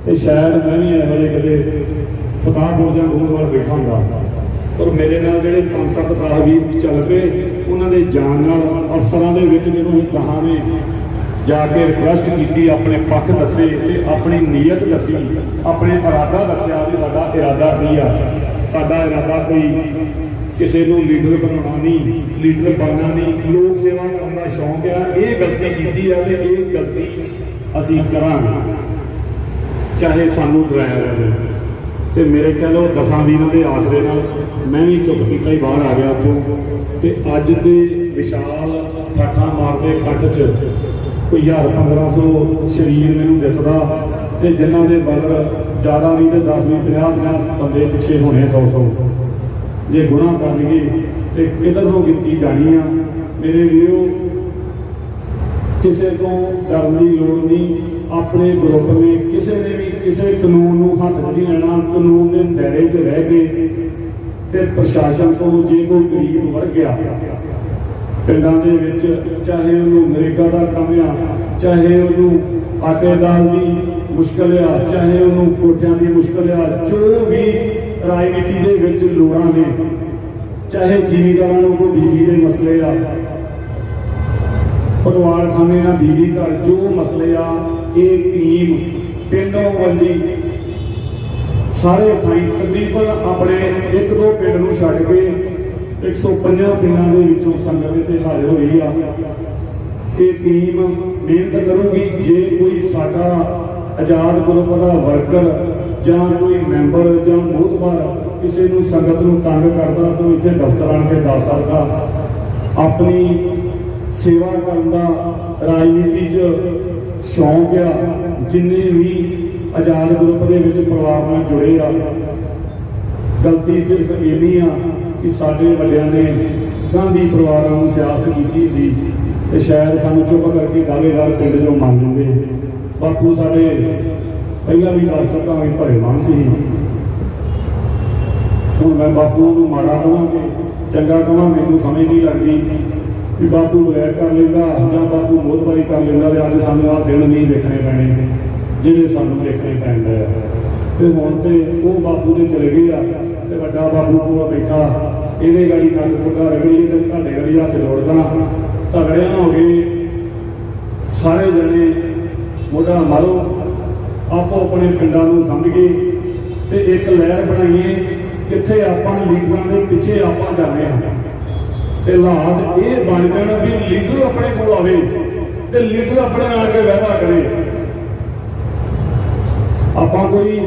ਤੇ ਸ਼ਾਇਦ ਮੈਂ ਵੀ ਇਹੋ ਜਿਹੇ ਕਿਤੇ ਫਤਾਹਪੁਰ ਜਾਂ ਗੋਂਦਵਾਲ ਬੈਠਾ ਹੁੰਦਾ। ਪਰ ਮੇਰੇ ਨਾਲ ਜਿਹੜੇ ਪੰਜ ਸੱਤ ਦਸ ਚੱਲ ਪਏ, ਉਹਨਾਂ ਦੇ ਜਾਣ ਨਾਲ, ਅਫਸਰਾਂ ਦੇ ਵਿੱਚ ਜਦੋਂ ਅਸੀਂ ਕਹਾਂ ਜਾ ਕੇ ਰਿਕੁਐਸਟ ਕੀਤੀ, ਆਪਣੇ ਪੱਖ ਦੱਸੇ ਤੇ ਆਪਣੀ ਨੀਅਤ ਦੱਸੀ, ਆਪਣੇ ਇਰਾਦਾ ਦੱਸਿਆ ਵੀ ਸਾਡਾ ਇਰਾਦਾ ਕੀ ਆ। ਸਾਡਾ ਇਰਾਦਾ ਕੋਈ ਕਿਸੇ ਨੂੰ ਲੀਡਰ ਬਣਾਉਣਾ ਨਹੀਂ ਲੀਡਰ ਬਣਨਾ ਨਹੀਂ। ਲੋਕ ਸੇਵਾ ਕਰਨ ਦਾ ਸ਼ੌਂਕ ਆ, ਇਹ ਗਲਤੀ ਕੀਤੀ ਆ ਤੇ ਇਹ ਗਲਤੀ ਅਸੀਂ ਕਰਾਂਗੇ। ਚਾਹੇ ਸਾਨੂੰ ਡਰਾਇਆ ਜਾਵੇ। ਤੇ ਮੇਰੇ ਖਿਆਲ ਉਹ ਦਸਾਂ ਵੀਰਾਂ ਦੇ ਆਸਰੇ ਨਾਲ ਮੈਂ ਵੀ ਚੁੱਪ ਕੀਤਾ ਹੀ ਬਾਹਰ ਆ ਗਿਆ ਉੱਥੋਂ। ਤੇ ਅੱਜ ਦੇ ਵਿਸ਼ਾਲ ਠਾਠਾਂ ਮਾਰਦੇ ਇਕੱਠ 'ਚ ਕੋਈ 1000 1500 ਸਰੀਰ ਮੈਨੂੰ ਦਿਸਦਾ ਤੇ ਜਿਨ੍ਹਾਂ ਦੇ ਬਲਰ ਜ਼ਿਆਦਾ ਨਹੀਂ ਤੇ 10 ਵੀ 50 50 ਬੰਦੇ ਪਿੱਛੇ ਹੋਣੇ 100 100 ਜੇ ਗੁਨਾਹ ਕਰ ਲਈਏ ਤੇ ਕਿੱਧਰ ਨੂੰ ਕੀਤੀ ਜਾਣੀ ਆ? ਮੇਰੇ ਵੀਰੋ, ਕਿਸੇ ਤੋਂ ਡਰਨ ਦੀ ਲੋੜ ਨਹੀਂ। ਆਪਣੇ ਗਰੁੱਪ ਨੇ ਕਿਸੇ ਨੇ ਵੀ ਕਿਸੇ ਕਾਨੂੰਨ ਨੂੰ ਹੱਥ ਨਹੀਂ ਲੈਣਾ, ਕਾਨੂੰਨ ਦੇ ਦਾਇਰੇ 'ਚ ਰਹਿ ਕੇ ਤੇ ਪ੍ਰਸ਼ਾਸਨ ਤੋਂ ਜੇ ਕੋਈ ਗਰੀਬ ਵਰ ਗਿਆ ਪਿੰਡਾਂ ਦੇ ਵਿੱਚ ਚਾਹੇ ਉਹਨੂੰ ਨਰੇਗਾ ਦਾ ਕੰਮ ਆ, ਚਾਹੇ ਉਹਨੂੰ ਆਟੇ ਦਾਲ ਦੀ ਮੁਸ਼ਕਲ ਆ, ਚਾਹੇ ਉਹਨੂੰ ਕੋਠਿਆਂ ਦੀ ਮੁਸ਼ਕਲ ਆ, ਜੋ ਵੀ ਰਾਜਨੀਤੀ ਦੇ ਵਿੱਚ ਲੋੜਾਂ ਨੇ, ਚਾਹੇ ਜਿਮੀਦਾਰਾਂ ਨੂੰ ਕੋਈ ਬਿਜਲੀ ਦੇ ਮਸਲੇ ਆ ਪਰਿਵਾਰ ਖਾਨੇ ਨਾਲ ਬਿਜਲੀ ਘਰ, ਜੋ ਮਸਲੇ ਆ, ਇਹ ਟੀਮ ਪਿੰਡੋਂ ਵੱਲੀ ਸਾਰੇ ਥਾਈ ਤਕਰੀਬਨ ਆਪਣੇ ਇੱਕ ਦੋ ਪਿੰਡ ਨੂੰ ਛੱਡ ਕੇ 150 ਪਿੰਡਾਂ ਦੇ ਵਿੱਚੋਂ ਸੰਗਤ ਇੱਥੇ ਹਾਜ਼ਰ ਹੋਈ ਆ। ਇਹ ਟੀਮ ਮਿਹਨਤ ਕਰੂਗੀ ਜੇ ਕੋਈ ਸਾਡਾ ਆਜ਼ਾਦ ਗਰੁੱਪ ਦਾ ਵਰਕਰ ਜਾਂ ਕੋਈ ਮੈਂਬਰ ਜਾਂ ਮੋਹਤਬਾਰ ਕਿਸੇ ਨੂੰ ਸੰਗਤ ਨੂੰ ਤੰਗ ਕਰਦਾ ਤਾਂ ਇੱਥੇ ਦਫ਼ਤਰ ਆਣ ਕੇ ਦੱਸ ਸਕਦਾ। ਆਪਣੀ ਸੇਵਾ ਕਰਨ ਦਾ ਰਾਜਨੀਤੀ 'ਚ ਸ਼ੌਂਕ ਆ। ਜਿੰਨੇ ਵੀ ਆਜ਼ਾਦ ਗਰੁੱਪ ਦੇ ਵਿੱਚ ਪਰਿਵਾਰ ਨਾਲ ਜੁੜੇ ਆ, ਗਲਤੀ ਸਿਰਫ ਇੰਨੀ ਆ ਕਿ ਸਾਡੇ ਵੱਡਿਆਂ ਨੇ ਗਾਂਧੀ ਪਰਿਵਾਰਾਂ ਨੂੰ ਸਿਆਸਤ ਕੀਤੀ ਸੀ ਤੇ ਸ਼ਾਇਦ ਸਾਨੂੰ ਚੁੱਪ ਕਰਕੇ ਗਾਲੇਦਾਰ ਪਿੰਡ ਚੋਂ ਮੰਨ ਲੈਂਦੇ। ਬਾਪੂ ਸਾਡੇ ਪਹਿਲਾਂ ਵੀ ਦੱਸ ਚੁੱਕਾ ਵੀ ਭਰੇ ਮਨ ਸੀ। ਹੁਣ ਮੈਂ ਬਾਪੂ ਨੂੰ ਮਾੜਾ ਕਹਾਂਗੇ ਚੰਗਾ ਕਹਾਂ ਮੈਨੂੰ ਸਮਝ ਨਹੀਂ ਲੱਗਦੀ ਵੀ ਬਾਪੂ ਬਲੈਕ ਕਰ ਲੈਂਦਾ ਜਾਂ ਬਾਪੂ ਮੋਹਤਬਾਰੀ ਕਰ ਲੈਂਦਾ ਤੇ ਅੱਜ ਸਾਨੂੰ ਆਹ ਦਿਨ ਨਹੀਂ ਦੇਖਣੇ ਪੈਣੇ, ਜਿਹੜੇ ਸਾਨੂੰ ਦੇਖਣੇ ਪੈਂਦੇ ਆ। ਤੇ ਹੁਣ ਤੇ ਉਹ ਬਾਪੂ ਦੇ ਚਲੇ ਗਏ ਆ ਤੇ ਵੱਡਾ ਬਾਪੂ ਕੋਲ ਬੈਠਾ, ਇਹਦੇ ਗਾੜੀ ਕੰਨ ਪੁੱਟਾ ਰਗੜੀ ਤੇ ਤੁਹਾਡੇ ਗਾੜੀ ਹੱਥ ਜੋੜਦਾ। ਤਗੜਿਆਂ ਹੋ ਗਏ। ਸਾਰੇ ਜਣੇ ਮੋਢਾ ਮਾਰੋ, ਆਪੋ ਆਪਣੇ ਪਿੰਡਾਂ ਨੂੰ ਸਮਝੀਏ ਤੇ ਇੱਕ ਲਹਿਰ ਬਣਾਈਏ ਕਿੱਥੇ ਆਪਾਂ ਲੀਡਰਾਂ ਦੇ ਪਿੱਛੇ ਆਪਾਂ ਜਾਂਦੇ ਹਾਂ। ਤੇ ਹਾਲਾਤ ਇਹ ਬਣ ਜਾਣਾ ਵੀ ਲੀਡਰ ਆਪਣੇ ਕੋਲ ਆਵੇ ਤੇ ਲੀਡਰ ਆਪਣੇ ਨਾਲ ਕੇ ਵਾਅਦਾ ਕਰੇ। ਆਪਾਂ ਕੋਈ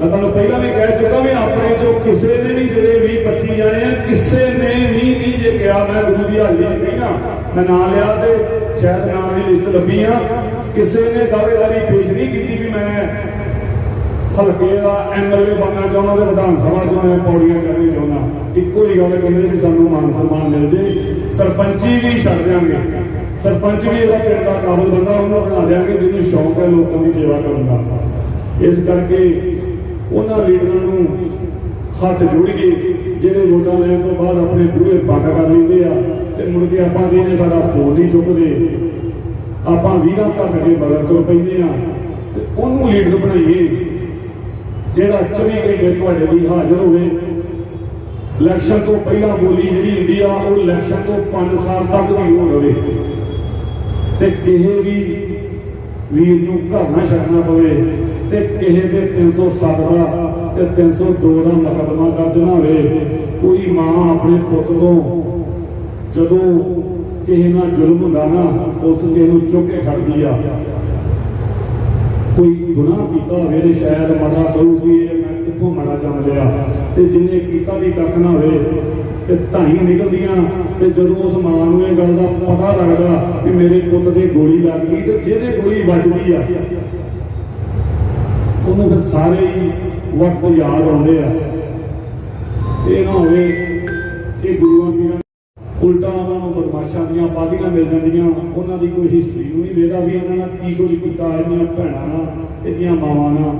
ਮੈਂ ਤੁਹਾਨੂੰ ਪਹਿਲਾਂ ਵੀ ਕਹਿ ਚੁੱਕਾ ਵੀ ਆਪਣੇ ਚੋਂ ਕਿਸੇ ਨੇ ਵੀ ਜਿਹੜੇ 20 25 ਜਾਣੇ ਆ, ਕਿਸੇ ਨੇ ਵੀ ਨਹੀਂ ਜੇ ਕਿਹਾ ਮੈਂ ਗੁਰੂ ਦੀ ਹਾਜ਼ਰੀ ਚ ਕਹਿਣਾ ਮੈਂ ਨਾਂ ਲਿਆ ਤੇ ਸ਼ਾਇਦ ਨਾਂ ਦੀ ਲਿਸਟ ਲੱਭੀ ਆ। ਕਿਸੇ ਨੇ ਦਾਅਵੇਦਾਰੀ ਪੇਸ਼ ਨਹੀਂ ਕੀਤੀ ਵੀ ਮੈਂ ਹਲਕੇ ਦਾ ਐਮਐਲਏ ਬਣਨਾ ਚਾਹੁੰਦਾ ਤੇ ਵਿਧਾਨ ਸਭਾ ਚੋਂ ਮੈਂ ਪੌੜੀਆਂ ਚੜ੍ਹਨੀ ਚਾਹੁੰਦਾ। ਇੱਕੋ ਹੀ ਗੱਲ ਕਹਿੰਦੇ ਵੀ ਸਾਨੂੰ ਮਾਨ ਸਨਮਾਨ ਮਿਲ ਜੇ। ਸਰਪੰਚੀ ਵੀ ਛੱਡ ਦਿਆਂਗੇ। ਸਰਪੰਚ ਵੀ ਇਹਦਾ ਪਿੰਡ ਦਾ ਕਾਬਲ ਬੰਦਾ, ਉਹਨੂੰ ਬਣਾ ਦਿਆਂਗੇ, ਜਿਹਨੂੰ ਸ਼ੌਂਕ ਹੈ ਲੋਕਾਂ ਦੀ ਸੇਵਾ ਕਰਨ ਦਾ। ਇਸ ਕਰਕੇ ਉਹਨਾਂ ਲੀਡਰਾਂ ਨੂੰ ਹੱਥ ਜੋੜੀਏ ਜਿਹੜੇ ਵੋਟਾਂ ਲੈਣ ਤੋਂ ਬਾਅਦ ਆਪਣੇ ਬੂਹੇ ਬੰਦ ਕਰ ਲੈਂਦੇ ਆ, ਤੇ ਮੁੜ ਕੇ ਆਪਾਂ ਕਹਿੰਦੇ ਸਾਡਾ ਫੋਨ ਨਹੀਂ ਚੁੱਕਦੇ। ਆਪਾਂ ਵੀਰਾਂ ਘੱਟ ਕੇ ਬਗਲ ਤੋਂ ਪੈਂਦੇ ਆ, ਤੇ ਉਹਨੂੰ ਲੀਡਰ ਬਣਾਈਏ, ਜਿਹੜਾ 24 ਘੰਟੇ ਤੁਹਾਡੇ ਲਈ ਹਾਜ਼ਰ ਹੋਵੇ। ਇਲੈਕਸ਼ਨ ਤੋਂ ਪਹਿਲਾਂ ਬੋਲੀ ਜਿਹੜੀ ਹੁੰਦੀ ਆ, ਉਹ ਇਲੈਕਸ਼ਨ ਤੋਂ 5 ਸਾਲ ਤੱਕ ਵੀ ਹੋ ਰਹੇ ਤੇ ਕਿਸੇ ਵੀ ਵੀਰ ਨੂੰ ਘਰ ਨਾ ਛੱਡਣਾ ਪਵੇ। ਤੇ ਕਿਸੇ ਦੇ 307 ਦਾ ਤੇ 302 ਦਾ ਮੁਕੱਦਮਾ ਦਰਜ ਨਾ ਹੋਵੇ। ਕੋਈ ਮਾਂ ਆਪਣੇ ਪੁੱਤ ਤੋਂ ਜਦੋਂ ਕਿਸੇ ਨਾਲ ਜ਼ੁਲਮ ਹੁੰਦਾ ਨਾ, ਉਸ ਕਿਸੇ ਨੂੰ ਚੁੱਕ ਕੇ ਖੜਦੀ ਆ। ਕੋਈ ਗੁਨਾਹ ਕੀਤਾ ਹੋਵੇ ਤੇ ਸ਼ਾਇਦ ਮਾੜਾ ਕਹੂ ਵੀ ਇਹ ਮੈਂ ਕਿੱਥੋਂ ਮਾੜਾ ਜੰਮ ਲਿਆ। ਤੇ ਜਿੰਨੇ ਕੀਤਾ ਵੀ ਕੱਖ ਨਾ ਹੋਵੇ ਤੇ ਧਾਈ ਨਿਕਲਦੀਆਂ ਤੇ ਜਦੋਂ ਉਸ ਮਾਂ ਨੂੰ ਇਹ ਗੱਲ ਦਾ ਪਤਾ ਲੱਗਦਾ ਕਿ ਮੇਰੇ ਪੁੱਤ ਦੇ ਗੋਲੀ ਲੱਗ ਗਈ ਤੇ ਜਿਹਦੇ ਗੋਲੀ ਵੱਜਦੀ ਆ, ਉਹਨੂੰ ਫਿਰ ਸਾਰੇ ਹੀ ਵਕਤ ਯਾਦ ਆਉਂਦੇ ਆ। ਇਹ ਨਾ ਹੋਵੇ ਕਿ ਗੁਰੂਆਂ ਪੀਰਾਂ ਉਲਟਾ ਉਹਨਾਂ ਨੂੰ ਬਦਮਾਸ਼ਾਂ ਦੀਆਂ ਪਾਦੀਆਂ ਮਿਲ ਜਾਂਦੀਆਂ। ਉਹਨਾਂ ਦੀ ਕੋਈ ਹਿਸਟਰੀ ਨੂੰ ਨਹੀਂ ਵੇਦਾ ਵੀ ਇਹਨਾਂ ਨਾਲ ਕੀ ਕੁਝ ਕੀਤਾ, ਇਹਦੀਆਂ ਭੈਣਾਂ ਨਾਲ, ਇਹਦੀਆਂ ਮਾਵਾਂ ਨਾਲ।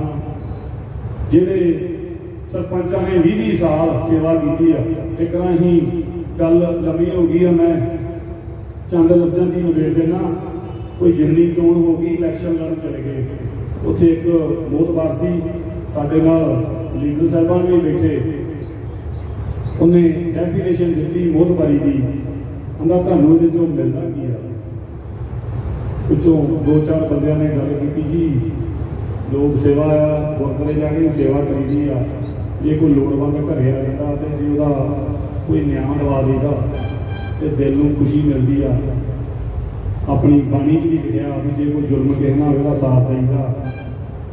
ਜਿਹੜੇ ਸਰਪੰਚਾਂ ਨੇ 20 20 ਸਾਲ ਸੇਵਾ ਕੀਤੀ ਆ। ਇੱਕ ਰਾਹੀਂ ਗੱਲ ਲੰਮੀ ਹੋ ਗਈ ਆ ਮੈਂ। ਚੰਦ ਲਫ਼ਜ਼ਾਂ ਦੀ ਨਿਬੇੜ ਦੇਣਾ ਕੋਈ ਜਿੰਨੀ ਚੋਣ ਹੋ ਗਈ ਇਲੈਕਸ਼ਨ ਲੜਨ ਚਲੇ ਗਏ। ਉੱਥੇ ਇੱਕ ਮੋਤਬਾਰ ਸੀ ਸਾਡੇ ਨਾਲ ਲੀਡਰ ਸਾਹਿਬਾਨ ਵੀ ਬੈਠੇ। ਉਹਨੇ ਡੈਫੀਨੇਸ਼ਨ ਦਿੱਤੀ ਮੋਤਬਾਰੀ ਦੀ। ਕਹਿੰਦਾ ਤੁਹਾਨੂੰ ਇਹਦੇ ਚੋਂ ਮਿਲਦਾ ਕੀ ਆ? ਵਿੱਚੋਂ ਦੋ ਚਾਰ ਬੰਦਿਆਂ ਨੇ ਗੱਲ ਕੀਤੀ ਜੀ। ਲੋਕ ਸੇਵਾ ਆ, ਗੁਰਦੁਆਰੇ ਜਾ ਕੇ ਸੇਵਾ ਕਰੀਦੀ ਆ। ਜੇ ਕੋਈ ਲੋੜਵੰਦ ਘਰੇ ਆ ਜਾਂਦਾ ਤੇ ਜੇ ਉਹਦਾ ਕੋਈ ਨਿਆਂ ਦਵਾ ਦੇਗਾ ਤੇ ਦਿਲ ਨੂੰ ਖੁਸ਼ੀ ਮਿਲਦੀ ਆ। ਆਪਣੀ ਬਾਣੀ 'ਚ ਲਿਖਿਆ ਵੀ ਜੇ ਕੋਈ ਜ਼ੁਲਮ ਕਿਸੇ ਹੋਵੇ ਉਹਦਾ ਸਾਥ ਦੇਈਦਾ।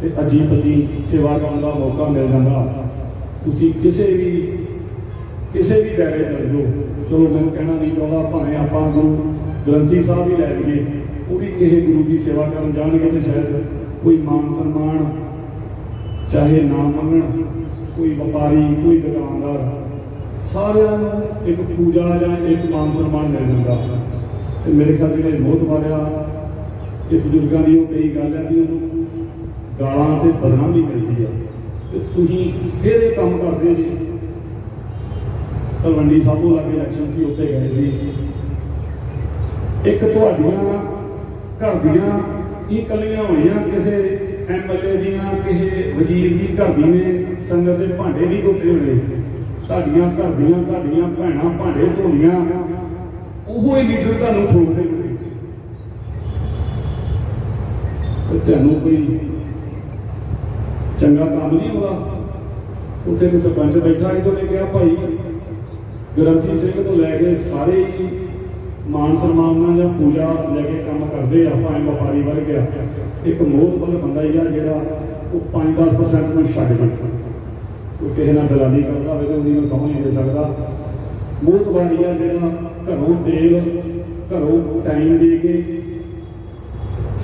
ਤੇ ਅਜੀਬ ਅਜੀਬ ਸੇਵਾ ਕਰਨ ਦਾ ਮੌਕਾ ਮਿਲ ਜਾਂਦਾ। ਤੁਸੀਂ ਕਿਸੇ ਵੀ ਕਿਸੇ ਵੀ ਦਾਇਰੇ ਚਲ ਜਾਓ। ਚਲੋ, ਮੈਂ ਕਹਿਣਾ ਨਹੀਂ ਚਾਹੁੰਦਾ, ਭਾਵੇਂ ਆਪਾਂ ਗੁਰੂ ਗ੍ਰੰਥੀ ਸਾਹਿਬ ਹੀ ਲੈ ਲਈਏ, ਉਹ ਵੀ ਕਿਸੇ ਗੁਰੂ ਦੀ ਸੇਵਾ ਕਰਨ ਜਾਣਗੇ ਤੇ ਸ਼ਾਇਦ ਕੋਈ ਮਾਨ ਸਨਮਾਨ ਚਾਹੇ ਨਾ ਮੰਗਣ ਕੋਈ ਵਪਾਰੀ, ਕੋਈ ਦੁਕਾਨਦਾਰ, ਸਾਰਿਆਂ ਨੂੰ ਇੱਕ ਪੂਜਾ ਜਾਂ ਇੱਕ ਮਾਨ ਸਨਮਾਨ ਮਿਲ ਜਾਂਦਾ। ਤੇ ਮੇਰੇ ਖਿਆਲ ਜਿਹੜੇ ਬਹੁਤ ਵਾਰਿਆ ਇਹ ਬਜ਼ੁਰਗਾਂ ਦੀ ਉਹ ਕਈ ਗੱਲ ਹੈ ਵੀ ਉਹਨੂੰ ਗਾਲਾਂ ਤੇ ਬਦਨਾਮ ਵੀ ਮਿਲਦੀ ਆ ਤੇ ਤੁਸੀਂ ਫਿਰ ਇਹ ਕੰਮ ਕਰਦੇ ਜੀ। ਤਲਵੰਡੀ ਸਾਬੋ ਲਾਗੇ ਇਲੈਕਸ਼ਨ ਸੀ, ਉੱਥੇ ਗਏ ਸੀ। ਇੱਕ ਤੁਹਾਡੀਆਂ ਘਰ ਦੀਆਂ ਹੀ ਕੱਲੀਆਂ ਹੋਈਆਂ ਕਿਸੇ ਐਮਐਲਏ ਦੀਆਂ ਕਿਸੇ ਵਜ਼ੀਰ ਦੀ ਘਰ ਦੀ ਨੇ, ਸੰਗਤ ਦੇ ਭਾਂਡੇ ਨਹੀਂ ਧੋਤੇ ਹੋਣੇ ਸਾਡੀਆਂ ਘਰ ਦੀਆਂ, ਤੁਹਾਡੀਆਂ ਭੈਣਾਂ ਭਾਂਡੇ ਧੋਣੀਆਂ। ਉਹੋ ਹੀ ਲੀਡਰ ਤੁਹਾਨੂੰ ਠੋਕਦੇ ਤੇ ਤੁਹਾਨੂੰ ਕੋਈ ਚੰਗਾ ਕੰਮ ਨਹੀਂ ਹੋਗਾ ਉੱਥੇ ਇੱਕ ਸਰਪੰਚ ਬੈਠਾ ਸੀ ਤੇ ਉਹਨੇ ਕਿਹਾ, ਭਾਈ, ਗ੍ਰੰਥੀ ਸਿੰਘ ਤੋਂ ਲੈ ਕੇ ਸਾਰੇ ਹੀ ਮਾਨ ਸਨਮਾਨ ਨਾਲ ਜਾਂ ਪੂਜਾ ਲੈ ਕੇ ਕੰਮ ਕਰਦੇ ਆ, ਭਾਵੇਂ ਵਪਾਰੀ ਵਰਗ ਆ ਇੱਕ ਮੋਹਤਬਰ ਬੰਦਾ ਹੀ ਆ ਜਿਹੜਾ ਉਹ 5-10% ਨੂੰ ਛੱਡ ਕੇ ਕੋਈ ਕਿਸੇ ਨਾਲ ਦਲਾਲੀ ਕਰਦਾ ਹੋਵੇ ਤਾਂ ਉਹਦੀ ਨੂੰ ਸਮਝ ਨਹੀਂ ਦੇ ਸਕਦਾ। ਮੋਹਤਬਾਰੀ ਆ ਜਿਹੜਾ ਘਰੋਂ ਤੇਲ ਘਰੋਂ ਟਾਈਮ ਦੇ ਕੇ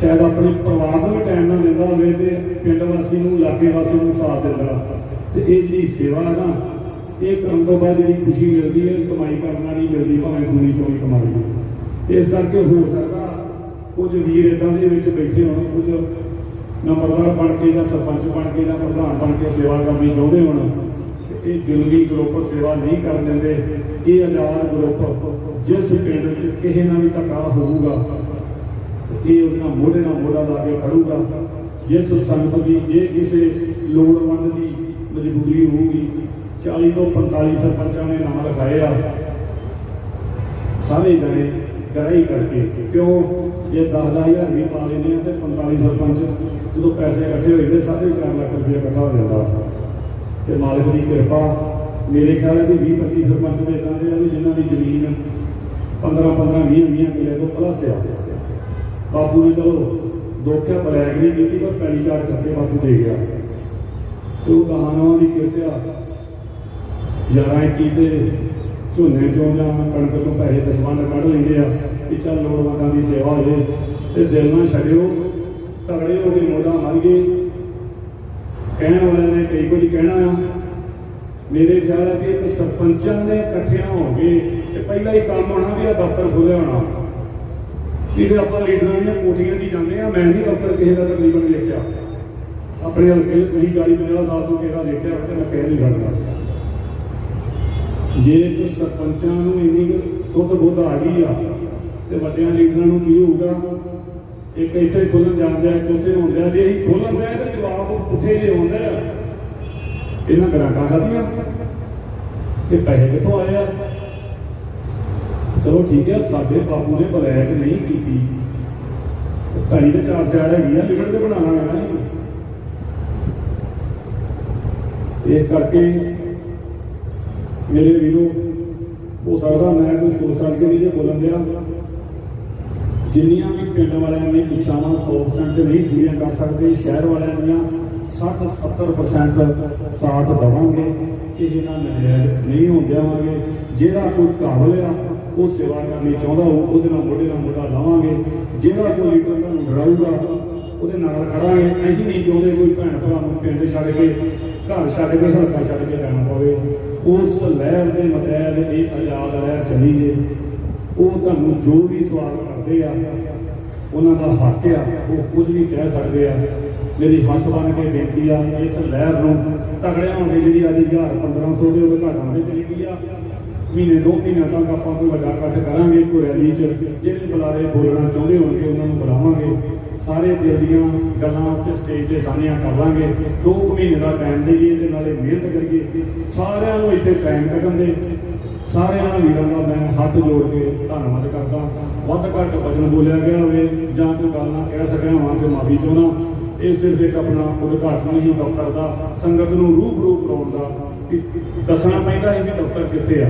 ਸ਼ਾਇਦ ਆਪਣੇ ਪਰਿਵਾਰ ਨੂੰ ਵੀ ਟਾਈਮ ਨਾ ਦਿੰਦਾ ਹੋਵੇ ਤੇ ਪਿੰਡ ਵਾਸੀ ਨੂੰ, ਇਲਾਕੇ ਵਾਸੀ ਨੂੰ ਸਾਥ ਦਿੰਦਾ। ਤੇ ਇਹ ਜਿਹੜੀ ਸੇਵਾ ਹੈ ਨਾ ਇਹ ਕਰਨ ਤੋਂ ਬਾਅਦ ਜਿਹੜੀ ਖੁਸ਼ੀ ਮਿਲਦੀ ਹੈ, ਕਮਾਈ ਕਰਨ ਨਾਲ ਨਹੀਂ ਮਿਲਦੀ ਭਾਵੇਂ ਦੂਣੀ ਚੋਂ ਕਮਾਈ ਇਸ ਕਰਕੇ ਹੋ ਸਕਦਾ ਕੁਝ ਵੀਰ ਇਦਾਂ ਦੇ ਵਿੱਚ ਬੈਠੇ ਹੋਣ, ਕੁਝ ਨੰਬਰਦਾਰ ਬਣ ਕੇ ਜਾਂ ਸਰਪੰਚ ਬਣ ਕੇ ਜਾਂ ਪ੍ਰਧਾਨ ਬਣ ਕੇ ਸੇਵਾ ਕਰਨੀ ਚਾਹੁੰਦੇ ਹੋਣ ਇਹ ਜ਼ੁਲਮੀ ਗਰੁੱਪ ਸੇਵਾ ਨਹੀਂ ਕਰਨ ਦਿੰਦੇ। ਇਹ ਆਜ਼ਾਦ ਗਰੁੱਪ ਜਿਸ ਪਿੰਡ ਵਿੱਚ ਕਿਸੇ ਨਾਲ ਵੀ ਧੱਕਾ ਹੋਊਗਾ ਇਹ ਉਹਨਾਂ ਮੋਢੇ ਨਾਲ ਮੋਢਾ ਲਾ ਕੇ ਖੜੂਗਾ। ਜਿਸ ਸੰਗਤ ਦੀ, ਜੇ ਕਿਸੇ ਲੋੜਵੰਦ ਦੀ ਮਜਬੂਰੀ ਹੋਊਗੀ 40 ਤੋਂ 45 ਸਰਪੰਚਾਂ ਨੇ ਨਾਮ ਲਿਖਾਏ ਆ। ਸਾਰੇ ਜਣੇ ਗਰਾਈ ਕਰਕੇ, ਕਿਉਂ? ਜੇ 10000 ਵੀ ਪਾ ਲੈਂਦੇ ਆ ਤੇ 45 ਸਰਪੰਚ ਜਦੋਂ ਪੈਸੇ ਇਕੱਠੇ ਹੋਏ ਤੇ 4.5 ਲੱਖ ਰੁਪਏ ਇਕੱਠਾ ਹੋ ਜਾਂਦਾ। ਤੇ ਮਾਲਕ ਦੀ ਕਿਰਪਾ, ਮੇਰੇ ਖਿਆਲ ਹੈ ਕਿ 20 25 ਸਰਪੰਚ ਦੇ ਇਦਾਂ ਦੇ ਆ ਵੀ ਜਿਨ੍ਹਾਂ ਦੀ ਜ਼ਮੀਨ 15 15 20 20 ਕਿੱਲੇ ਤੋਂ ਪਲੱਸ ਆ। ਬਾਪੂ ਨੇ ਚਲੋ ਦੋਖਿਆ ਬਲੈਕ ਨਹੀਂ ਕੀਤੀ, ਪਰ ਪੈਲੀ ਚਾਰ ਕਰਕੇ ਬਾਪੂ ਦੇ ਗਿਆ। ਤੇ ਉਹ ਕਹਾਣਾਂ ਦੀ ਕਿਰਤਿਆ ਯਾਰਾਂ ਕੀ ਤੇ ਝੋਨੇ ਚੋਂ ਜਾਂ ਕਣਕ ਤੋਂ ਪੈਸੇ ਦਸਵੰਦ ਕੱਢ ਲੈਂਦੇ ਆ ਕਿ ਚੱਲ ਲੋੜਵੰਦਾਂ ਦੀ ਸੇਵਾ ਹੋਵੇ ਤੇ ਦਿਲ ਨਾ ਛੱਡਿਓ, ਤਗੜੇ ਹੋ ਕੇ ਮੋਢਾ ਮਾਰੀਏ। ਕਹਿਣ ਵਾਲਿਆਂ ਨੇ ਕਈ ਕੁਝ ਕਹਿਣਾ ਆ। ਮੇਰੇ ਖਿਆਲ ਹੈ ਕਿ ਇੱਕ ਸਰਪੰਚਾਂ ਨੇ ਇਕੱਠਿਆਂ ਹੋ ਗਏ। ਤੇ ਪਹਿਲਾਂ ਹੀ ਕੰਮ ਹੋਣਾ ਵੀ ਆ, ਦਫ਼ਤਰ ਖੋਲ੍ਹਿਆ ਹੋਣਾ। ਜਿਹਦੇ ਆਪਾਂ ਲੀਡਰਾਂ ਦੀਆਂ ਕੋਠੀਆਂ 'ਚ ਜਾਂਦੇ ਆ। ਮੈਂ ਨਹੀਂ ਦਫ਼ਤਰ ਕਿਸੇ ਦਾ ਤਕਰੀਬਨ ਵੇਖਿਆ। ਆਪਣੇ ਹਲਕੇ 'ਚ ਤੁਸੀਂ 40 50 ਸਾਲ ਤੋਂ ਕਿਹੜਾ ਦੇਖਿਆ ਤੇ ਮੈਂ ਕਹਿ ਨਹੀਂ ਸਕਦਾ। ਜੇ ਸਰਪੰਚਾਂ ਨੂੰ ਇੰਨੀ ਸੁੱਧ ਬੁੱਧ ਆ ਗਈ ਆ ਤੇ ਵੱਡਿਆਂ ਲੀਡਰਾਂ ਨੂੰ ਕੀ ਹੋਊਗਾ? ਇੱਕ ਇੱਥੇ ਖੁੱਲਣ ਜਾਂਦੇ ਆ ਉੱਥੇ ਹੁੰਦੇ ਜੇ ਅਸੀਂ ਖੋਲਣ ਦੇ ਤਾਂ ਜਵਾਬ ਪੁੱਠੇ ਜਿਹੇ ਹੁੰਦੇ ਇਹਨਾਂ ਗ੍ਰਾਂਟਾਂ ਖਾਦੀਆਂ ਇਹ ਪੈਸੇ ਕਿੱਥੋਂ ਆਏ ਆ? ਚਲੋ ਠੀਕ ਹੈ ਸਾਡੇ ਬਾਪੂ ਨੇ ਬਲੈਕ ਨਹੀਂ ਕੀਤੀ। ਘੜੀ ਦੇ ਚਾਰ ਸਿਆੜ ਹੈਗੀ ਆ ਲਿਖਣ ਤੇ ਬਣਾ ਹੈ ਨਾ ਇਹ ਕਰਕੇ ਮੇਰੇ ਵੀਰੋ ਹੋ ਸਕਦਾ ਮੈਂ ਕੋਈ ਸੋਚ ਸਕ ਕੇ ਨਹੀਂ ਜੇ ਬੋਲਣ ਦਿਆ। ਜਿੰਨੀਆਂ ਵੀ ਪਿੰਡ ਵਾਲਿਆਂ ਨੇ ਇੱਛਾਵਾਂ 100% ਤੇ ਨਹੀਂ ਪੂਰੀਆਂ ਕਰ ਸਕਦੇ, ਸ਼ਹਿਰ ਵਾਲਿਆਂ ਦੀਆਂ 60 70% ਸਾਥ ਦੇਵਾਂਗੇ ਕਿ ਇਹਨਾਂ ਨਜਾਇਜ਼ ਨਹੀਂ ਹੋਣ ਦੇਵਾਂਗੇ ਜਿਹੜਾ ਕੋਈ ਕਾਬਲ ਆ, ਉਹ ਸੇਵਾ ਕਰਨੀ ਚਾਹੁੰਦਾ ਹੋ ਉਹਦੇ ਨਾਲ ਮੋਢੇ ਨਾਲ ਮੋਢਾ ਲਾਵਾਂਗੇ। ਜਿਹੜਾ ਕੋਈ ਲੀਡਰ ਤੁਹਾਨੂੰ ਡਰਾਊਗਾ ਉਹਦੇ ਨਾਲ ਖੜਾਂਗੇ। ਅਸੀਂ ਨਹੀਂ ਚਾਹੁੰਦੇ ਕੋਈ ਭੈਣ ਭਰਾ ਨੂੰ ਪਿੰਡ ਛੱਡ ਕੇ, ਘਰ ਛੱਡ ਕੇ ਹਲਕਾ ਛੱਡ ਕੇ ਜਾਣਾ ਪਵੇ। ਉਸ ਲਹਿਰ ਦੇ ਮਤਹਿਤ ਇਹ ਆਜ਼ਾਦ ਲਹਿਰ ਚਲੀ ਜੇ। ਉਹ ਤੁਹਾਨੂੰ ਜੋ ਵੀ ਸਵਾਲ ਕਰਦੇ ਆ, ਉਹਨਾਂ ਦਾ ਹੱਕ ਆ, ਉਹ ਕੁਝ ਵੀ ਕਹਿ ਸਕਦੇ ਆ। ਮੇਰੀ ਹੱਥ ਬਣ ਕੇ ਬੇਨਤੀ ਆ, ਇਸ ਲਹਿਰ ਨੂੰ ਤਗੜਿਆ ਹੋਣ ਦੀ ਜਿਹੜੀ ਅੱਜ 1000 1500 ਦੇ ਉਦਘਾਟਨ ਦੇ ਚਲੀ ਗਈ ਆ, ਮਹੀਨੇ ਦੋ ਮਹੀਨਿਆਂ ਤੱਕ ਆਪਾਂ ਕੋਈ ਵੱਡਾ ਇਕੱਠ ਕਰਾਂਗੇ ਕੋਈ ਰੈਲੀ ਚ ਜਿਹੜੇ ਬੁਲਾਰੇ ਬੋਲਣਾ ਚਾਹੁੰਦੇ ਹੋਣਗੇ, ਉਹਨਾਂ ਨੂੰ ਬੁਲਾਵਾਂਗੇ। ਸਾਰੇ ਦਿਲ ਦੀਆਂ ਗੱਲਾਂ ਉੱਥੇ ਸਟੇਜ ਤੇ ਸਾਂਝੀਆਂ ਕਰ ਲਾਂਗੇ। ਦੋ ਕੁ ਮਹੀਨੇ ਦਾ ਟਾਈਮ ਦੇਈਏ ਤੇ ਨਾਲੇ ਮਿਹਨਤ ਕਰੀਏ। ਸਾਰਿਆਂ ਨੂੰ ਇੱਥੇ ਟਾਈਮ ਕੱਢਣ ਦੇ। ਸਾਰਿਆਂ ਵੀਰਾਂ ਦਾ ਮੈਂ ਹੱਥ ਜੋੜ ਕੇ ਧੰਨਵਾਦ ਕਰਦਾ। ਵੱਧ ਘੱਟ ਵਚਨ ਬੋਲਿਆ ਗਿਆ ਹੋਵੇ ਜਾਂ ਕੋਈ ਗੱਲ ਨਾ ਕਹਿ ਸਕਿਆ ਹੋਵਾਂ ਕਿ ਮਾਫੀ ਚਾਹੁੰਦਾ। ਇਹ ਸਿਰਫ ਇੱਕ ਆਪਣਾ ਉਦਘਾਟਨ ਹੀ ਦਫ਼ਤਰ ਦਾ। ਸੰਗਤ ਨੂੰ ਰੂਬਰੂ ਕਰਾਉਣ ਦਾ ਇਸ ਦੱਸਣਾ ਪੈਂਦਾ ਹੈ ਕਿ ਦਫ਼ਤਰ ਕਿੱਥੇ ਆ।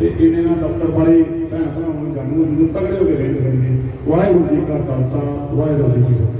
ਤੇ ਇਹਨੇ ਨਾਲ ਦਫ਼ਤਰ ਬਾਰੇ ਭੈਣ ਭਰਾਵਾਂ ਨੂੰ ਜਾਣੂ ਨੂੰ ਤਗੜੇ ਹੋ ਕੇ ਰਹਿੰਦੇ ਰਹਿੰਦੇ ਵਾਹਿਗੁਰੂ ਜੀ ਕਾ ਖਾਲਸਾ, ਵਾਹਿਗੁਰੂ ਜੀ ਕੀ ਫਤਿਹ।